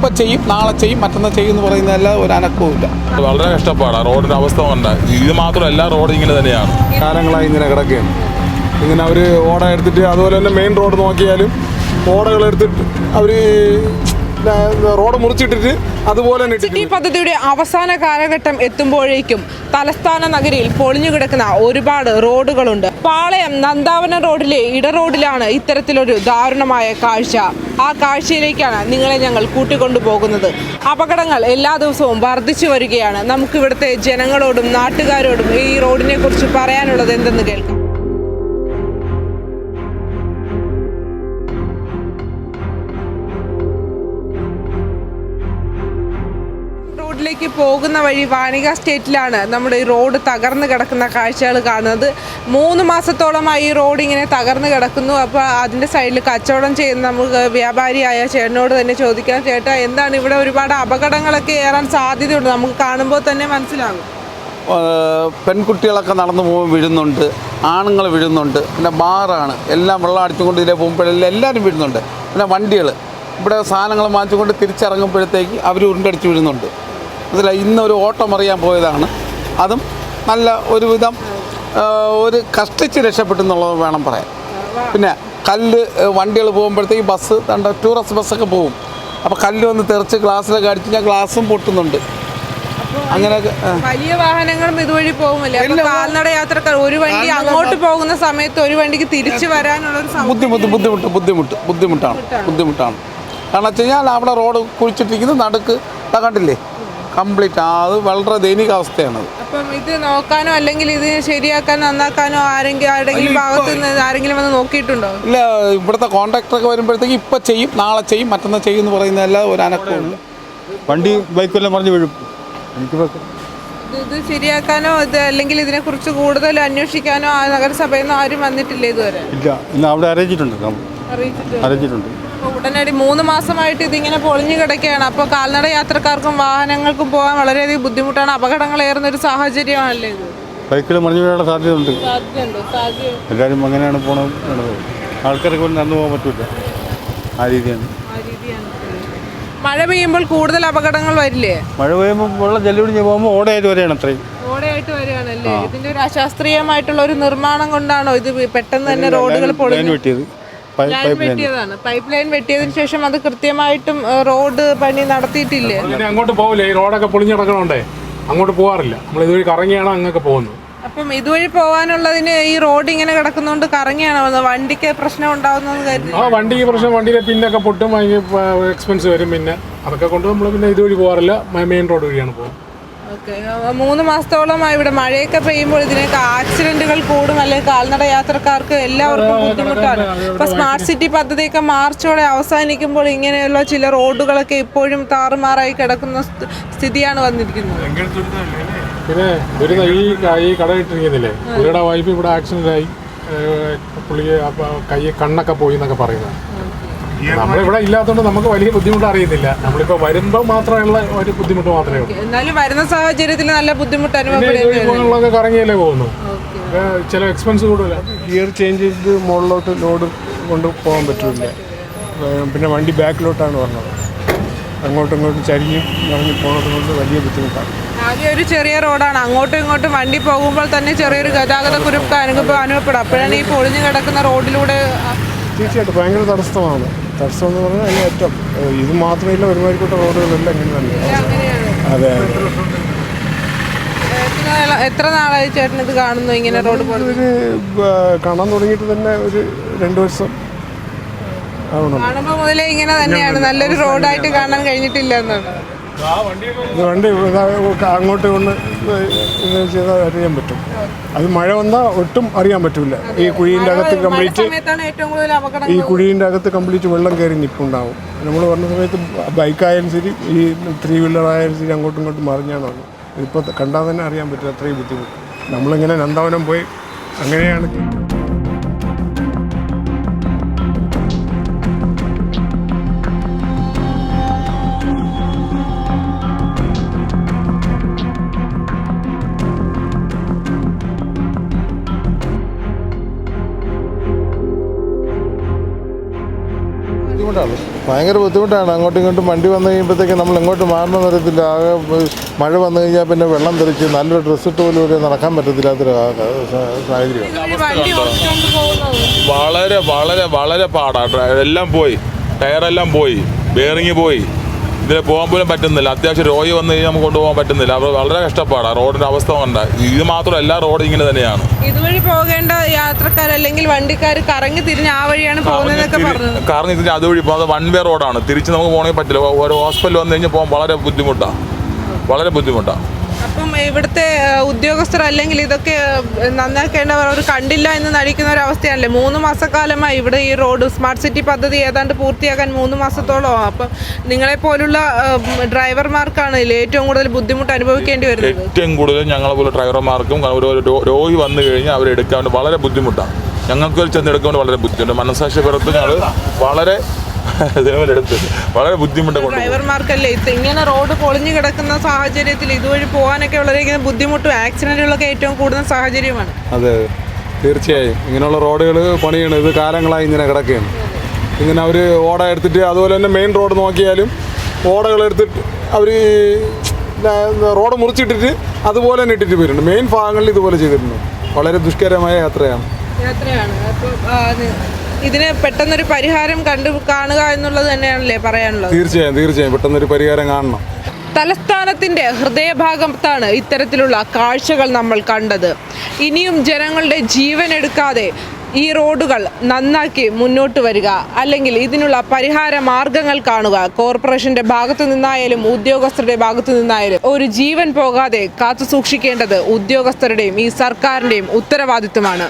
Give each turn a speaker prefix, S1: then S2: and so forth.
S1: ഇപ്പം ചെയ്യും നാളെ ചെയ്യും മറ്റന്നാൾ ചെയ്യും എന്ന് പറയുന്നതല്ല ഒരു അനക്കവും ഇല്ല.
S2: വളരെ കഷ്ടപ്പാടാണ് റോഡിന്റെ അവസ്ഥ കൊണ്ട്. ഇത് മാത്രമല്ല റോഡ് ഇങ്ങനെ തന്നെയാണ്.
S3: കാലങ്ങളായി ഇങ്ങനെ കിടക്കുകയാണ്. ഇങ്ങനെ അവർ ഓട എടുത്തിട്ട് അതുപോലെ തന്നെ മെയിൻ റോഡ് നോക്കിയാലും ഓടകൾ എടുത്തിട്ട് അവർ റോഡ് മുറിച്ചിട്ടിട്ട് അതുപോലെ തന്നെ
S4: സിറ്റി പദ്ധതിയുടെ അവസാന കാലഘട്ടം എത്തുമ്പോഴേക്കും തലസ്ഥാന നഗരിയിൽ പൊളിഞ്ഞു കിടക്കുന്ന ഒരുപാട് റോഡുകളുണ്ട്. പാളയം നന്ദാവനം റോഡിലെ ഇട റോഡിലാണ് ഇത്തരത്തിലൊരു ദാരുണമായ കാഴ്ച. ആ കാഴ്ചയിലേക്കാണ് നിങ്ങളെ ഞങ്ങൾ കൂട്ടിക്കൊണ്ടുപോകുന്നത്. അപകടങ്ങൾ എല്ലാ ദിവസവും വർദ്ധിച്ചു വരികയാണ്. നമുക്കിവിടുത്തെ ജനങ്ങളോടും നാട്ടുകാരോടും ഈ റോഡിനെ കുറിച്ച് പറയാനുള്ളത് എന്തെന്ന് കേൾക്കാം. റോഡിലേക്ക് പോകുന്ന വഴി വാണിക സ്റ്റേറ്റിലാണ് നമ്മുടെ ഈ റോഡ് തകർന്നു കിടക്കുന്ന കാഴ്ചകൾ കാണുന്നത്. മൂന്ന് മാസത്തോളമായി ഈ റോഡ് ഇങ്ങനെ തകർന്നു കിടക്കുന്നു. അപ്പോൾ അതിന്റെ സൈഡിൽ കച്ചവടം ചെയ്യുന്ന നമുക്ക് വ്യാപാരിയായ ചേട്ടനോട് തന്നെ ചോദിക്കാം. ചേട്ടാ എന്താണ് ഇവിടെ ഒരുപാട് അപകടങ്ങളൊക്കെ ഏറാൻ സാധ്യതയുണ്ട്? നമുക്ക് കാണുമ്പോൾ തന്നെ മനസ്സിലാകും.
S1: പെൺകുട്ടികളൊക്കെ നടന്നു പോകുമ്പോൾ വീഴുന്നുണ്ട്. ആണുങ്ങൾ വീഴുന്നുണ്ട്. പിന്നെ ബാറാണ്. എല്ലാം വെള്ളം അടിച്ചുകൊണ്ട് ഇതിലെ പോകുമ്പോഴെല്ലാം എല്ലാവരും വീഴുന്നുണ്ട്. പിന്നെ വണ്ടികൾ. ഇവിടെ സാധനങ്ങൾ വാങ്ങിച്ചുകൊണ്ട് തിരിച്ചിറങ്ങുമ്പോഴത്തേക്ക് അവർ ഉരുണ്ടടിച്ച് വീഴുന്നുണ്ട്. മനസ്സിലായി ഇന്ന് ഒരു ഓട്ടം അറിയാൻ പോയതാണ്. അതും നല്ല ഒരുവിധം ഒരു കഷ്ടിച്ച് രക്ഷപ്പെട്ടു എന്നുള്ളത് വേണം പറയാൻ. പിന്നെ കല്ല് വണ്ടികൾ പോകുമ്പോഴത്തേക്ക് ബസ് കണ്ട ടൂറിസ്റ്റ് ബസ്സൊക്കെ പോകും. അപ്പോൾ കല്ല് വന്ന് തെറിച്ച് ഗ്ലാസ്സിലൊക്കെ അടിച്ച് ഞാൻ ഗ്ലാസ്സും പൊട്ടുന്നുണ്ട്. അങ്ങനെയൊക്കെ
S4: വലിയ വാഹനങ്ങളും ഇതുവഴി പോകുമല്ലേ കാൽനട യാത്രക്കാർ ഒരു വണ്ടി അങ്ങോട്ട് പോകുന്ന സമയത്ത് ഒരു വണ്ടിക്ക് തിരിച്ചു വരാനുള്ള
S1: ബുദ്ധിമുട്ട് ബുദ്ധിമുട്ട് ബുദ്ധിമുട്ട് ബുദ്ധിമുട്ടാണ് ബുദ്ധിമുട്ടാണ്. കാരണം വെച്ച് കഴിഞ്ഞാൽ അവിടെ റോഡ് കുഴിച്ചിട്ടിരിക്കുന്നത് നടുക്ക് കണ്ടില്ലേ? കംപ്ലീറ്റ് അത് വളരെ ദയനീയ അവസ്ഥയാണ്.
S4: അപ്പം ഇത് നോക്കാനോ അല്ലെങ്കിൽ ഇത് ശരിയാക്കാനോ നന്നാക്കാനോ ആരെങ്കിലും ആരുടെങ്കിലും ഭാഗത്ത് നിന്ന് ആരെങ്കിലും വന്ന് നോക്കിയിട്ടുണ്ടോ?
S1: ഇല്ല ഇവിടുത്തെ കോൺട്രാക്ടറൊക്കെ വരുമ്പോഴത്തേക്ക് ഇപ്പം ചെയ്യും നാളെ ചെയ്യും മറ്റന്നാൾ ചെയ്യും എന്ന് പറയുന്നതല്ല ഒരു അനക്കവും ഇല്ല.
S5: വണ്ടി ബൈക്കെല്ലാം പറഞ്ഞു വീഴും. എനിക്ക്
S4: ഇത് ഇത് ശരിയാക്കാനോ ഇത് അല്ലെങ്കിൽ ഇതിനെ കുറിച്ച് കൂടുതൽ അന്വേഷിക്കാനോ ആ നഗരസഭയിൽ നിന്ന് ആരും വന്നിട്ടില്ല ഇതുവരെ?
S5: ഇല്ല ഇന്ന് അവിടെ അറിയിച്ചിട്ടുണ്ട് അറിയിച്ചിട്ടുണ്ട്.
S4: ഉടനടി മൂന്ന് മാസമായിട്ട് ഇതിങ്ങനെ പൊളിഞ്ഞു കിടക്കുകയാണ്. അപ്പോൾ കാൽനട യാത്രക്കാർക്കും വാഹനങ്ങൾക്കും പോകാൻ വളരെയധികം ബുദ്ധിമുട്ടാണ്. അപകടങ്ങൾ അപകടങ്ങളേറുന്ന ഒരു സാഹചര്യമാണല്ലേ ഇത്?
S5: ബൈക്കിൽ മറിഞ്ഞു വീഴാനുള്ള സാധ്യതയുണ്ട്.
S4: സാധ്യതയുണ്ടോ? സാധ്യത
S5: എല്ലാവരും അങ്ങനെയാണ് പോണത് പോണത് ആൾക്കാർക്ക് പോലും നടന്നു പോകാൻ പറ്റില്ല ആ രീതിയാണ്.
S4: മഴ പെയ്യുമ്പോൾ കൂടുതൽ അപകടങ്ങൾ വരില്ലേ?
S5: മഴ പെയ്യുമ്പോൾ വെള്ളം ജല്ലുപിടിഞ്ഞ് പോകുമ്പോൾ ഓടയായിട്ട് വരെയാണ് അത്രയും.
S4: ഓടയായിട്ട് വരികയാണല്ലേ? ഇതിന്റെ ഒരു അശാസ്ത്രീയമായിട്ടുള്ള ഒരു നിർമ്മാണം കൊണ്ടാണോ ഇത് പെട്ടെന്ന് തന്നെ റോഡുകൾ പൊളിഞ്ഞു?
S5: വെട്ടിയത്. പൈ-
S4: ലൈൻ
S5: പൈപ്പ് ലൈൻ
S4: വെട്ടിയതാണ്. പൈപ്പ് ലൈൻ വെട്ടിയതിനു ശേഷം അത് കൃത്യമായിട്ടും റോഡ് പണി നടത്തിയിട്ടില്ലേ?
S6: പിന്നെ അങ്ങോട്ട് പോകില്ല ഈ റോഡൊക്കെ പൊളിഞ്ഞിടക്കണോണ്ടേ അങ്ങോട്ട് പോകാറില്ല നമ്മൾ ഇതുവഴി കറങ്ങിയാണ് അങ്ങൊക്കെ പോകുന്നത്.
S4: അപ്പം ഇതുവഴി പോകാനുള്ളതിന് ഈ റോഡ് ഇങ്ങനെ കിടക്കുന്നതുകൊണ്ട് കറങ്ങിയാണോ വണ്ടിക്ക് പ്രശ്നം ഉണ്ടാവുന്നത് കരുതി.
S6: ആ വണ്ടിക്ക് പ്രശ്നം വണ്ടിയിലെ പിന്നൊക്കെ പൊട്ടും അതിന് എക്സ്പെൻസ് വരും പിന്നെ. അതൊക്കെ കൊണ്ട് നമ്മൾ പിന്നെ ഇതുവഴി പോകാറില്ല മെയിൻ റോഡ് വഴിയാണ് പോകുന്നത്.
S4: ഓക്കെ. മൂന്ന് മാസത്തോളമായി ഇവിടെ മഴയൊക്കെ പെയ്യുമ്പോൾ ഇതിനൊക്കെ ആക്സിഡന്റുകൾ കൂടും അല്ലെങ്കിൽ കാൽനട യാത്രക്കാർക്ക് എല്ലാവർക്കും ബുദ്ധിമുട്ടാണ്. ഇപ്പൊ സ്മാർട്ട് സിറ്റി പദ്ധതിയൊക്കെ മാർച്ചോടെ അവസാനിക്കുമ്പോൾ ഇങ്ങനെയുള്ള ചില റോഡുകളൊക്കെ ഇപ്പോഴും താറുമാറായി കിടക്കുന്ന സ്ഥിതിയാണ് വന്നിരിക്കുന്നത്.
S6: പിന്നെ ഈ ക- ഈ കട ഇട്ടിരിക്കുന്നില്ലേ? പുള്ളിയുടെ വൈഫ് ഇവിടെ ആക്സിഡന്റ് ആയി പുള്ളിക്ക് കൈ കണ്ണൊക്കെ പോയി എന്നൊക്കെ പറയുന്നത്. നമ്മളിവിടെ ഇല്ലാത്തതുകൊണ്ട് നമുക്ക് വലിയ ബുദ്ധിമുട്ട് അറിയുന്നില്ല നമ്മളിപ്പോ വരുമ്പോൾ മാത്രമുള്ള ഒരു ബുദ്ധിമുട്ട് മാത്രമേ ഉള്ളൂ.
S4: എന്നാലും വരുന്ന സാഹചര്യത്തിൽ നല്ല ബുദ്ധിമുട്ട്
S6: അനുഭവങ്ങളൊക്കെ
S4: അനുഭവപ്പെടുന്നു
S6: കറങ്ങിയല്ലേ പോകുന്നു. ചില എക്സ്പെൻസ് കൂടുതല.
S3: ഗിയർ ചേഞ്ച് ചെയ്ത് മുകളിലോട്ട് ലോഡ് കൊണ്ട് പോകാൻ പറ്റില്ല. പിന്നെ വണ്ടി ബാക്കിലോട്ടാണ് പറഞ്ഞത്. അങ്ങോട്ടും ഇങ്ങോട്ടും ചരിഞ്ഞ് ഇറങ്ങി പോകുന്നത് കൊണ്ട് വലിയ ബുദ്ധിമുട്ടാണ്.
S4: ആകെ ഒരു ചെറിയ റോഡാണ് അങ്ങോട്ടും ഇങ്ങോട്ടും വണ്ടി പോകുമ്പോൾ തന്നെ ചെറിയൊരു ഗതാഗത കുരുക്ക് അനുഭവം അനുഭവപ്പെടും. അപ്പോഴാണ് ഈ പൊളിഞ്ഞു കിടക്കുന്ന റോഡിലൂടെ
S3: തീർച്ചയായിട്ടും ഭയങ്കര തടസ്സമാണ്. തടസ്സം എന്ന് പറഞ്ഞാൽ അതിന് ഏറ്റവും ഇത് മാത്രമല്ല ഒരുമാതിരിപ്പെട്ട റോഡുകളെല്ലാം ഇങ്ങനെ തന്നെയാണ്
S4: അങ്ങനെയാണ്.
S3: അതെ
S4: എത്ര നാളായി ചേട്ടൻ ഇത് കാണുന്നു ഇങ്ങനെ റോഡ്
S3: ഒരു കാണാൻ തുടങ്ങിയിട്ട് തന്നെ ഒരു രണ്ടു വർഷം
S4: കാണുമ്പോൾ മുതലേ ഇങ്ങനെ തന്നെയാണ്. നല്ലൊരു റോഡായിട്ട് കാണാൻ കഴിഞ്ഞിട്ടില്ല എന്നാണ്.
S3: വണ്ടി അങ്ങോട്ട് കൊണ്ട് ചെയ്താൽ അറിയാൻ പറ്റും. അത് മഴ വന്നാൽ ഒട്ടും അറിയാൻ പറ്റില്ല ഈ കുഴീന്റെ അകത്ത് കംപ്ലീറ്റ് ഈ കുഴീന്റെ അകത്ത് കംപ്ലീറ്റ് വെള്ളം കയറി നിൽപ്പുണ്ടാവും നമ്മൾ പറഞ്ഞ സമയത്ത് ബൈക്കായാലും ശരി ഈ ത്രീ വീലർ ആയാലും ശരി അങ്ങോട്ടും ഇങ്ങോട്ടും മറിഞ്ഞാണ് ഇപ്പോൾ കണ്ടാൽ തന്നെ അറിയാൻ പറ്റും അത്രയും ബുദ്ധിമുട്ട്. നമ്മളിങ്ങനെ നന്ദവനം പോയി അങ്ങനെയാണ്
S1: ബുദ്ധിമുട്ടാണ്?
S7: ഭയങ്കര ബുദ്ധിമുട്ടാണ്. അങ്ങോട്ടും ഇങ്ങോട്ടും വണ്ടി വന്നു കഴിയുമ്പോഴത്തേക്ക് നമ്മൾ എങ്ങോട്ട് മാറണമെന്ന് അറിയത്തില്ല. ആകെ മഴ വന്നു കഴിഞ്ഞാൽ പിന്നെ വെള്ളം തെറിച്ച് നല്ലൊരു ഡ്രസ്സ് ഇട്ട് പോലും ഒരു നടക്കാൻ പറ്റത്തില്ലാത്തൊരു സാഹചര്യം
S2: വളരെ വളരെ വളരെ പാടാണ് എല്ലാം പോയി. ടയറെല്ലാം പോയി. ബെയറിങ് പോയി. ഇതിൽ പോകാൻ പോലും പറ്റുന്നില്ല. അത്യാവശ്യം രോഗി വന്നു കഴിഞ്ഞാൽ നമുക്ക് കൊണ്ടുപോകാൻ പറ്റുന്നില്ല. അവർ വളരെ കഷ്ടപ്പാടാണ് റോഡിന്റെ അവസ്ഥ കൊണ്ട്. ഇത് മാത്രമല്ല എല്ലാ റോഡും ഇങ്ങനെ തന്നെയാണ്.
S4: ഇതുവഴി പോകേണ്ട യാത്രക്കാർ അല്ലെങ്കിൽ വണ്ടിക്കാർ കറങ്ങി തിരിഞ്ഞ് ആ വഴിയാണ് പോകുന്നത് കറങ്ങി
S2: കാരണം ഇതിന് അതുവഴി പോകുന്നത് വൺ വേ റോഡാണ്. തിരിച്ച് നമുക്ക് പോകണമെങ്കിൽ പറ്റില്ല. ഒരു ഹോസ്പിറ്റൽ വന്നു കഴിഞ്ഞാൽ പോകാൻ വളരെ ബുദ്ധിമുട്ടാണ് വളരെ ബുദ്ധിമുട്ടാണ്
S4: ഇവിടുത്തെ ഉദ്യോഗസ്ഥർ അല്ലെങ്കിൽ ഇതൊക്കെ നന്നാക്കേണ്ടവർ അവർ കണ്ടില്ല എന്ന് നടിക്കുന്ന ഒരു അവസ്ഥയാണല്ലേ മൂന്ന് മാസക്കാലമായി ഇവിടെ ഈ റോഡ് സ്മാർട്ട് സിറ്റി പദ്ധതി ഏതാണ്ട് പൂർത്തിയാക്കാൻ മൂന്ന് മാസത്തോളം. അപ്പം നിങ്ങളെ പോലുള്ള ഡ്രൈവർമാർക്കാണ് ഏറ്റവും കൂടുതൽ ബുദ്ധിമുട്ട് അനുഭവിക്കേണ്ടി വരുന്നത്.
S2: ഏറ്റവും കൂടുതൽ ഞങ്ങളെ പോലെ ഡ്രൈവർമാർക്കും രോഗി വന്നു കഴിഞ്ഞാൽ അവരെടുക്കാൻ വളരെ ബുദ്ധിമുട്ടാണ്. ഞങ്ങൾക്ക് ചെന്നെടുക്കാൻ വളരെ ബുദ്ധിമുട്ട് മനസാക്ഷി പുറത്ത് ഞങ്ങൾ വളരെ വളരെ ബുദ്ധിമുട്ട്
S4: ഡ്രൈവർമാർക്കല്ലേ ഇത് ഇങ്ങനെ റോഡ് പൊളിഞ്ഞു കിടക്കുന്ന സാഹചര്യത്തിൽ ഇതുവഴി പോകാനൊക്കെ വളരെ ബുദ്ധിമുട്ടും ആക്സിഡന്റുകളൊക്കെ ഏറ്റവും കൂടുതൽ സാഹചര്യമാണ്.
S5: അതെ. അതെ തീർച്ചയായും. ഇങ്ങനെയുള്ള റോഡുകൾ പണിയാണ്. ഇത് കാലങ്ങളായി ഇങ്ങനെ കിടക്കുകയാണ്. ഇങ്ങനെ അവർ ഓട എടുത്തിട്ട് അതുപോലെ തന്നെ മെയിൻ റോഡ് നോക്കിയാലും ഓടകൾ എടുത്തിട്ട് അവർ റോഡ് മുറിച്ചിട്ടിട്ട് അതുപോലെ തന്നെ ഇട്ടിട്ട് വരുന്നുണ്ട്. മെയിൻ ഭാഗങ്ങളിൽ ഇതുപോലെ ചെയ്തിട്ടുണ്ട്. വളരെ ദുഷ്കരമായ യാത്രയാണ്.
S4: യാത്രയാണ്. അപ്പോൾ ഇതിന് പെട്ടെന്നൊരു പരിഹാരം കണ്ടു കാണുക എന്നുള്ളത് തന്നെയാണല്ലേ പറയാനുള്ളത്?
S5: തീർച്ചയായും തീർച്ചയായും. പെട്ടെന്നൊരു പരിഹാരം കാണണം.
S4: തലസ്ഥാനത്തിന്റെ ഹൃദയഭാഗത്താണ് ഇത്തരത്തിലുള്ള കാഴ്ചകൾ നമ്മൾ കണ്ടത്. ഇനിയും ജനങ്ങളുടെ ജീവൻ എടുക്കാതെ ഈ റോഡുകൾ നന്നാക്കി മുന്നോട്ട് വരിക അല്ലെങ്കിൽ ഇതിനുള്ള പരിഹാര മാർഗങ്ങൾ കാണുക. കോർപ്പറേഷന്റെ ഭാഗത്തു നിന്നായാലും ഉദ്യോഗസ്ഥരുടെ ഭാഗത്തു നിന്നായാലും ഒരു ജീവൻ പോകാതെ കാത്തു സൂക്ഷിക്കേണ്ടത് ഉദ്യോഗസ്ഥരുടെയും ഈ സർക്കാരിന്റെയും ഉത്തരവാദിത്വമാണ്.